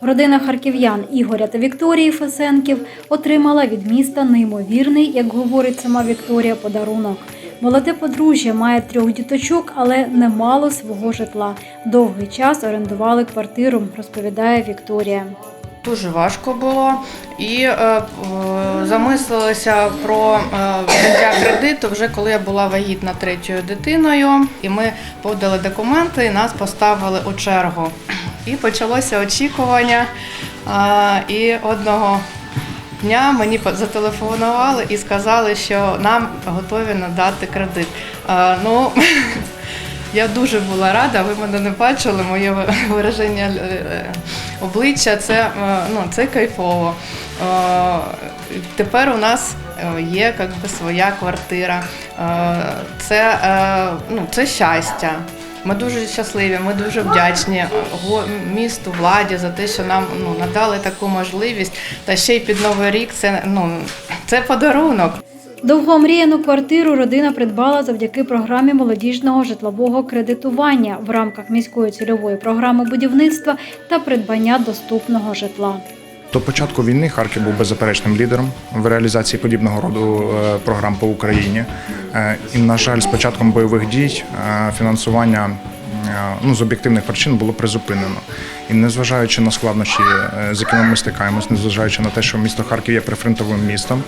Родина харків'ян Ігоря та Вікторії Фесенків отримала від міста неймовірний, як говорить сама Вікторія, подарунок. Молоде подружжя має трьох діточок, але не мало свого житла. Довгий час орендували квартиру, розповідає Вікторія. Дуже важко було і е, е, замислилися про е, кредиту вже коли я була вагітна третьою дитиною. І ми подали документи, і нас поставили у чергу. І почалося очікування. Е, і одного дня мені зателефонували і сказали, що нам готові надати кредит. Е, ну, я дуже була рада, ви мене не бачили, моє ви- вираження е, обличчя, це, е, ну, це кайфово. Е, Тепер у нас е, є би, своя квартира. Е, Це, е, ну, це щастя. Ми дуже щасливі, ми дуже вдячні місту, владі за те, що нам ну, надали таку можливість. Та ще й під Новий рік це, ну, це подарунок. Довго омріяну квартиру родина придбала завдяки програмі молодіжного житлового кредитування в рамках міської цільової програми будівництва та придбання доступного житла. До початку війни Харків був беззаперечним лідером в реалізації подібного роду е, програм по Україні. Е, І, на жаль, з початком бойових дій е, фінансування ну, з об'єктивних причин було призупинено. І незважаючи на складнощі, е, з якими ми стикаємось, незважаючи на те, що місто Харків є прифронтовим містом,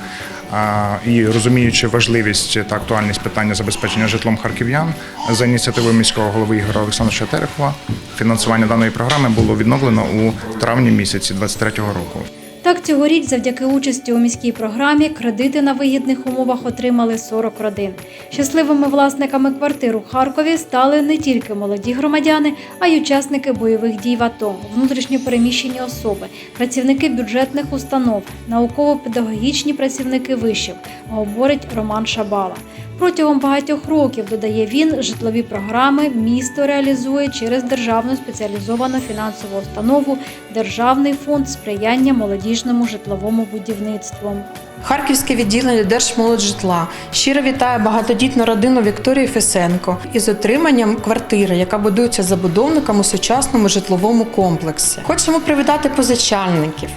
і розуміючи важливість та актуальність питання забезпечення житлом харків'ян, за ініціативою міського голови Ігоря Олександровича Терехова, фінансування даної програми було відновлено у травні місяці 2023 року. Так, цьогоріч, завдяки участі у міській програмі, кредити на вигідних умовах отримали 40 родин. Щасливими власниками квартир у Харкові стали не тільки молоді громадяни, а й учасники бойових дій в АТО, внутрішньо переміщені особи, працівники бюджетних установ, науково-педагогічні працівники вишів, говорить Роман Шабала. Протягом багатьох років, додає він, житлові програми місто реалізує через державну спеціалізовану фінансову установу Державний фонд сприяння молодіжному житловому будівництву. Харківське відділення Держмолоджитла щиро вітає багатодітну родину Вікторії Фесенко із отриманням квартири, яка будується забудовником у сучасному житловому комплексі. Хочемо привітати позичальників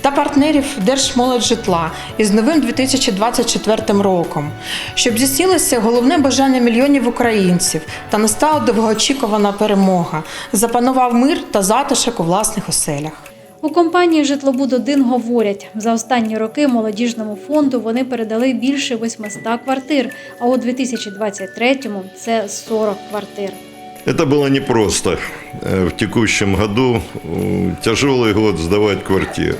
та партнерів Держмолоджитла із новим 2024 роком, щоб здійснилося головне бажання мільйонів українців та настала довгоочікувана перемога. Запанував мир та затишок у власних оселях. У компанії «Житлобуд-1» говорять, за останні роки молодіжному фонду вони передали більше 800 квартир, а у 2023-му – це 40 квартир. Это было непросто э, в текущем году. э, Тяжелый год сдавать квартиры,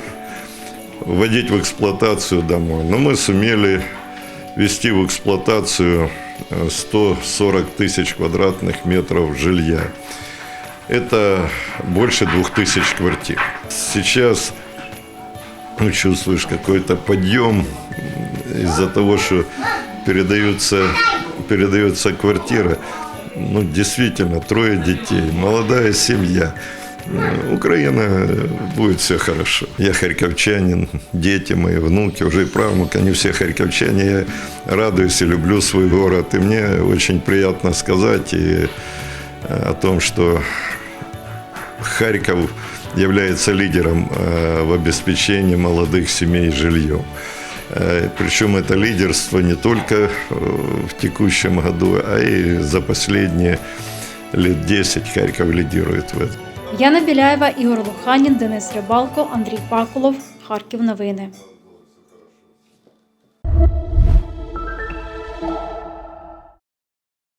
вводить в эксплуатацию домой. Но мы сумели ввести в эксплуатацию э, 140 тысяч квадратных метров жилья. Это больше двух тысяч квартир. Сейчас ну, чувствуешь какой-то подъем из-за того, что передаются, передается квартира. Ну, действительно, трое детей, молодая семья. М, Украина э, будет все хорошо. Я харьковчанин, дети мои, внуки, уже и правнуки, они все харьковчане. Я радуюсь и люблю свой город. И мне очень приятно сказать и э, о том, что Харьков является лидером э, в обеспечении молодых семей жильем. Э, Причем это лидерство не только э, в текущем году, а и за последние лет 10 Харьков лидирует в этом. Яна Біляєва, Ігор Луханін, Денис Рибалко, Андрій Паколов. Харків новини.